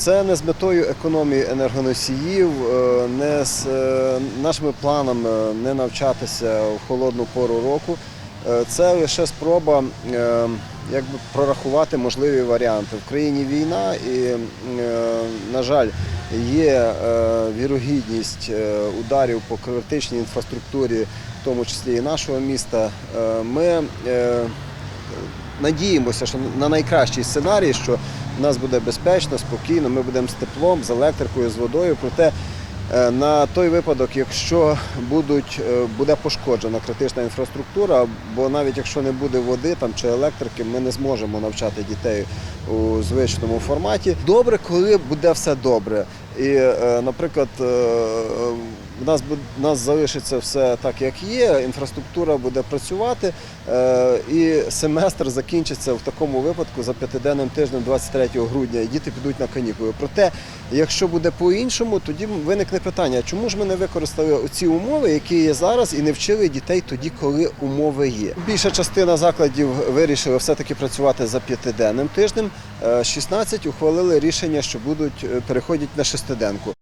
Це не з метою економії енергоносіїв, е, не з е, нашими планами не навчатися в холодну пору року. Е, Це лише спроба якби прорахувати можливі варіанти. В країні війна і, на жаль, є вірогідність ударів по критичній інфраструктурі, в тому числі і нашого міста. Ми надіємося, що на найкращий сценарій, що нас буде безпечно, спокійно, ми будемо з теплом, з електрикою, з водою. Проте е, на той випадок, якщо будуть, е, буде пошкоджена критична інфраструктура, бо навіть якщо не буде води там, чи електрики, ми не зможемо навчати дітей у звичному форматі. Добре, коли буде все добре. І, е, наприклад, е, в нас в нас залишиться все так, як є. Інфраструктура буде працювати, е, і семестр закінчиться в такому випадку за п'ятиденним тижнем, 23 грудня, і діти підуть на канікули. Проте, якщо буде по-іншому, тоді виникне питання: чому ж ми не використали ці умови, які є зараз, і не вчили дітей тоді, коли умови є? Більша частина закладів вирішили все-таки працювати за п'ятиденним тижнем. Е, 16 ухвалили рішення, що будуть переходять на шестиденку.